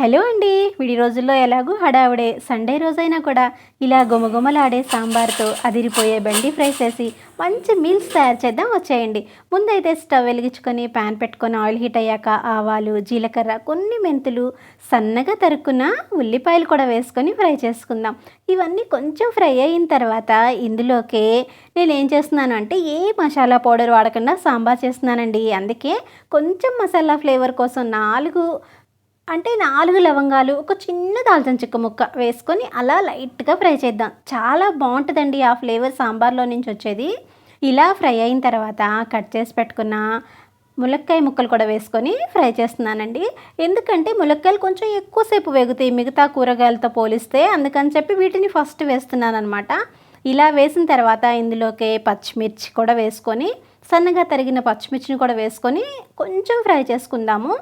Hello అండి. విడి రోజుల్లో ఎలాగూ హడావుడే సండే రోజైనా కూడా ఇలా గుమగుమలాడే సాంబార్తో అదిరిపోయే బండి ఫ్రై చేసి మంచి మీల్స్ తయారు చేద్దాం వచ్చేయండి. ముందైతే స్టవ్ వెలిగించుకొని ప్యాన్ పెట్టుకొని ఆయిల్ హీట్ అయ్యాక ఆవాలు జీలకర్ర కొన్ని మెంతులు సన్నగా తరుక్కున్న ఉల్లిపాయలు కూడా వేసుకొని ఫ్రై చేసుకుందాం. ఇవన్నీ కొంచెం ఫ్రై అయిన తర్వాత ఇందులోకే నేను ఏం చేస్తున్నాను అంటే ఏ మసాలా పౌడర్ వాడకుండా సాంబార్ చేస్తున్నానండి. అందుకే కొంచెం మసాలా ఫ్లేవర్ కోసం నాలుగు అంటే నాలుగు లవంగాలు ఒక చిన్న దాల్చిన చెక్క ముక్క వేసుకొని అలా లైట్గా ఫ్రై చేద్దాం. చాలా బాగుంటుందండి ఆ ఫ్లేవర్ సాంబార్లో నుంచి వచ్చేది. ఇలా ఫ్రై అయిన తర్వాత కట్ చేసి పెట్టుకున్న ములక్కాయ ముక్కలు కూడా వేసుకొని ఫ్రై చేస్తున్నానండి. ఎందుకంటే ములక్కాయలు కొంచెం ఎక్కువసేపు వేగుతాయి. మిగతా కూరగాయలతో పోలిస్తే అందుకని చెప్పి వీటిని ఫస్ట్ వేస్తున్నాను అనమాట ఇలా వేసిన తర్వాత ఇందులోకి పచ్చిమిర్చి కూడా వేసుకొని సన్నగా తరిగిన పచ్చిమిర్చిని కూడా వేసుకొని కొంచెం ఫ్రై చేసుకుందాము.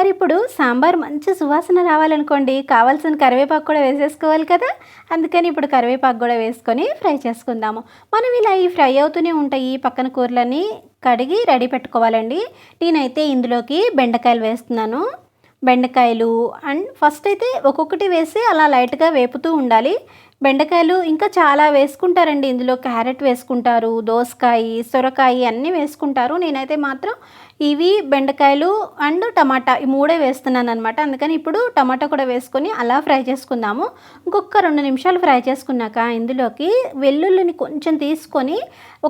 మరి ఇప్పుడు సాంబార్ మంచి సువాసన రావాలనుకోండి. కావాల్సిన కరివేపాకు కూడా వేసేసుకోవాలి కదా. అందుకని ఇప్పుడు కరివేపాకు కూడా వేసుకొని ఫ్రై చేసుకుందాము. మనం ఇలా ఈ ఫ్రై అవుతూనే ఉంటాయి పక్కన కూరలని కడిగి రెడీ పెట్టుకోవాలండి. నేనైతే ఇందులోకి బెండకాయలు వేస్తున్నాను. బెండకాయలు అండ్ ఫస్ట్ అయితే ఒక్కొక్కటి వేసి అలా లైట్గా వేపుతూ ఉండాలి. బెండకాయలు ఇంకా చాలా వేసుకుంటారండి. ఇందులో క్యారెట్ వేసుకుంటారు దోసకాయ సొరకాయ అన్నీ వేసుకుంటారు. నేనైతే మాత్రం ఇవి బెండకాయలు అండ్ టమాటా ఈ మూడే వేస్తున్నాను అనమాట అందుకని ఇప్పుడు టమాటా కూడా వేసుకొని అలా ఫ్రై చేసుకుందాము. ఇంకొక రెండు నిమిషాలు ఫ్రై చేసుకున్నాక ఇందులోకి వెల్లుల్లిని కొంచెం తీసుకొని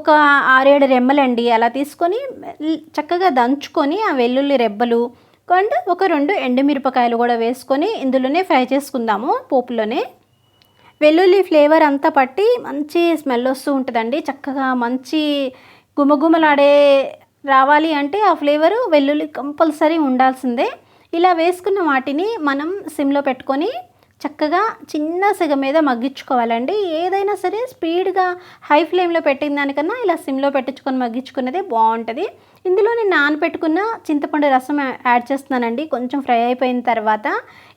ఒక ఆరేడు రెమ్మలండి. అలా తీసుకొని చక్కగా దంచుకొని ఆ వెల్లుల్లి రెబ్బలు అండ్ ఒక రెండు ఎండుమిరపకాయలు కూడా వేసుకొని ఇందులోనే ఫ్రై చేసుకుందాము పోపులోనే. వెల్లుల్లి ఫ్లేవర్ అంతా పట్టి మంచి స్మెల్ వస్తూ ఉంటుందండి. చక్కగా మంచి గుమగుమలాడే రావాలి అంటే ఆ ఫ్లేవరు వెల్లుల్లి కంపల్సరీ ఉండాల్సిందే. ఇలా వేసుకున్న వాటిని మనం సిమ్లో పెట్టుకొని చక్కగా చిన్న సెగ మీద మగ్గించుకోవాలండి. ఏదైనా సరే స్పీడ్గా హై ఫ్లేమ్లో పెట్టిన దానికన్నా ఇలా సిమ్లో పెట్టించుకొని మగ్గించుకున్నదే బాగుంటుంది ఇందులో నేను నానబెట్టుకున్న చింతపండు రసం యాడ్ చేస్తున్నానండి. కొంచెం ఫ్రై అయిపోయిన తర్వాత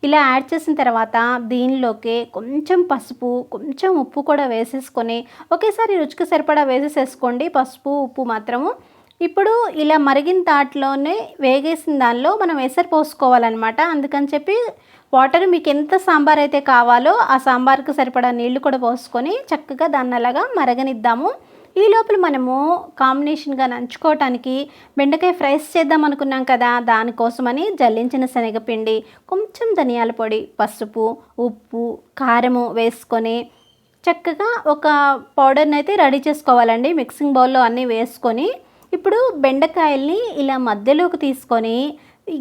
ఇలా యాడ్ చేసిన తర్వాత దీనిలోకి కొంచెం పసుపు కొంచెం ఉప్పు కూడా వేసేసుకొని ఒకేసారి రుచికి సరిపడా వేసేసేసుకోండి. పసుపు ఉప్పు మాత్రము ఇప్పుడు ఇలా మరిగిన దాంట్లోనే వేగేసిన దానిలో మనం ఎసరు పోసుకోవాలన్నమాట. అందుకని చెప్పి వాటర్ మీకు ఎంత సాంబార్ అయితే కావాలో ఆ సాంబార్కి సరిపడా నీళ్ళు కూడా పోసుకొని చక్కగా దాన్ని అలాగా మరగనిద్దాము. ఈ లోపల మనము కాంబినేషన్గా నంచుకోవటానికి బెండకాయ ఫ్రైస్ చేద్దాం అనుకున్నాం కదా దానికోసమని జల్లించిన శనగపిండి కొంచెం ధనియాల పొడి పసుపు ఉప్పు కారము వేసుకొని చక్కగా ఒక పౌడర్ని అయితే రెడీ చేసుకోవాలండి. మిక్సింగ్ బౌల్లో అన్నీ వేసుకొని ఇప్పుడు బెండకాయల్ని ఇలా మధ్యలోకి తీసుకొని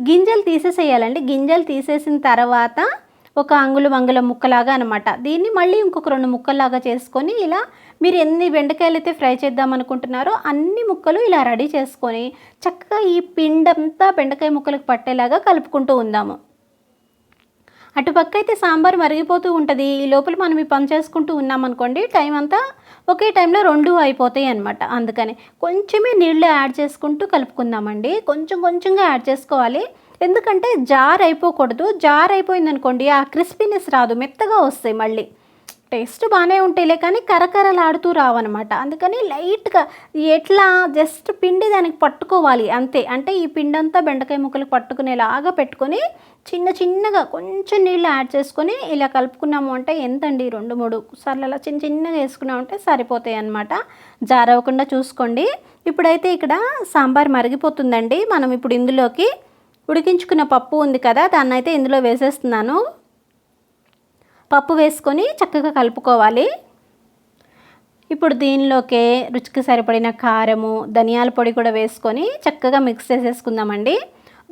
గింజలు తీసేసేయాలండి. గింజలు తీసేసిన తర్వాత ఒక అంగుళం అంగుళం ముక్కలాగా అనమాట దీన్ని మళ్ళీ ఇంకొక రెండు ముక్కల్లాగా చేసుకొని ఇలా మీరు ఎన్ని బెండకాయలు అయితే ఫ్రై చేద్దాం అనుకుంటున్నారో అన్ని ముక్కలు ఇలా రెడీ చేసుకొని చక్కగా ఈ పిండంతా బెండకాయ ముక్కలకు పట్టేలాగా కలుపుకుంటూ ఉందాము. అటుపక్క అయితే సాంబార్ మరిగిపోతూ ఉంటుంది. ఈ లోపల మనం ఈ పని చేసుకుంటూ ఉన్నామనుకోండి టైం అంతా ఒకే టైంలో రెండు అయిపోతాయి అనమాట అందుకని కొంచెమే నీళ్ళు యాడ్ చేసుకుంటూ కలుపుకుందామండి. కొంచెం కొంచెంగా యాడ్ చేసుకోవాలి. ఎందుకంటే జార్ అయిపోకూడదు. జార్ అయిపోయిందనుకోండి ఆ క్రిస్పీనెస్ రాదు. మెత్తగా వస్తాయి మళ్ళీ. టేస్ట్ బాగానే ఉంటాయిలే కానీ కరకరలాడుతూ రావన్నమాట. అందుకని లైట్గా ఎట్లా జస్ట్ పిండి దానికి పట్టుకోవాలి అంతే. అంటే ఈ పిండి అంతా బెండకాయ ముక్కలు పట్టుకునేలాగా పెట్టుకొని చిన్న చిన్నగా కొంచెం నీళ్ళు యాడ్ చేసుకొని ఇలా కలుపుకున్నాము అంటే ఎంతండి? రెండు మూడు సార్లు అలా చిన్న చిన్నగా వేసుకున్నామంటే సరిపోతాయి అన్నమాట. జారవకుండా చూసుకోండి. ఇప్పుడైతే ఇక్కడ సాంబార్ మరిగిపోతుందండి. మనం ఇప్పుడు ఇందులోకి ఉడికించుకున్న పప్పు ఉంది కదా దాన్ని అయితే ఇందులో వేసేస్తున్నాను. పప్పు వేసుకొని చక్కగా కలుపుకోవాలి. ఇప్పుడు దీనిలోకే రుచికి సరిపడిన కారము ధనియాల పొడి కూడా వేసుకొని చక్కగా మిక్స్ చేసేసుకుందామండి.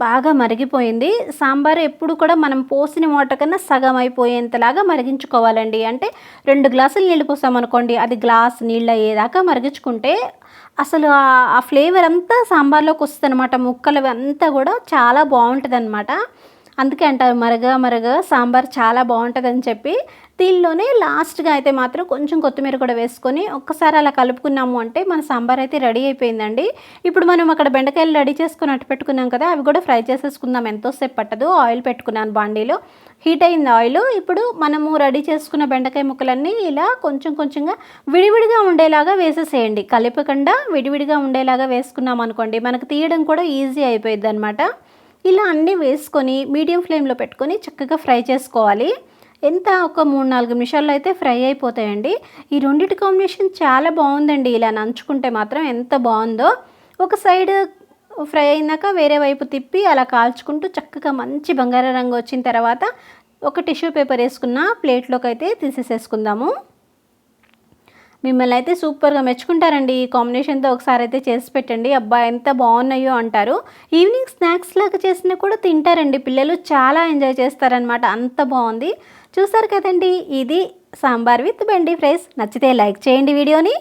బాగా మరిగిపోయింది. సాంబార్ ఎప్పుడు కూడా మనం పోసిన వాటర్ కన్నా సగం అయిపోయేంతలాగా మరిగించుకోవాలండి. అంటే రెండు గ్లాసులు నీళ్ళు పోసామనుకోండి అది గ్లాస్ నీళ్ళు అయ్యేదాకా మరిగించుకుంటే అసలు ఆ ఫ్లేవర్ అంతా సాంబార్లోకి వస్తుంది అనమాట ముక్కలు అంతా కూడా చాలా బాగుంటుంది అనమాట అందుకే అంటారు మరగ మరగ సాంబార్ చాలా బాగుంటుందని చెప్పి. దీనిలోనే లాస్ట్గా అయితే మాత్రం కొంచెం కొత్తిమీర కూడా వేసుకొని ఒక్కసారి అలా కలుపుకున్నాము అంటే మన సాంబార్ అయితే రెడీ అయిపోయిందండి. ఇప్పుడు మనం అక్కడ బెండకాయలు రెడీ చేసుకుని అట్టు పెట్టుకున్నాం కదా అవి కూడా ఫ్రై చేసేసుకుందాం. ఎంతోసేపు పట్టదు ఆయిల్ పెట్టుకున్నాను బాండీలో. హీట్ అయింది ఆయిల్. ఇప్పుడు మనము రెడీ చేసుకున్న బెండకాయ ముక్కలన్నీ ఇలా కొంచెం కొంచెంగా విడివిడిగా ఉండేలాగా వేసేసేయండి. కలిపకుండా విడివిడిగా ఉండేలాగా వేసుకున్నాం అనుకోండి మనకు తీయడం కూడా ఈజీ అయిపోయింది అనమాట ఇలా అన్నీ వేసుకొని మీడియం ఫ్లేమ్లో పెట్టుకొని చక్కగా ఫ్రై చేసుకోవాలి. ఎంత? ఒక మూడు నాలుగు నిమిషాల్లో అయితే ఫ్రై అయిపోతాయండి. ఈ రెండింటి కాంబినేషన్ చాలా బాగుందండి. ఇలా నంచుకుంటే మాత్రం ఎంత బాగుందో. ఒక సైడ్ ఫ్రై అయినాక వేరే వైపు తిప్పి అలా కాల్చుకుంటూ చక్కగా మంచి బంగారు రంగు వచ్చిన తర్వాత ఒక టిష్యూ పేపర్ వేసుకున్న ప్లేట్లోకి అయితే తీసేసేసుకుందాము. మిమ్మల్ని అయితే సూపర్గా మెచ్చుకుంటారండి. ఈ కాంబినేషన్తో ఒకసారి అయితే చేసి పెట్టండి. అబ్బా ఎంత బాగున్నాయో అంటారు. ఈవినింగ్ స్నాక్స్ లాగా చేసినా కూడా తింటారండి. పిల్లలు చాలా ఎంజాయ్ చేస్తారనమాట అంత బాగుంది. చూసారు కదండి ఇది సాంబార్ విత్ బెండి ఫ్రైస్. నచ్చితే లైక్ చేయండి వీడియోని.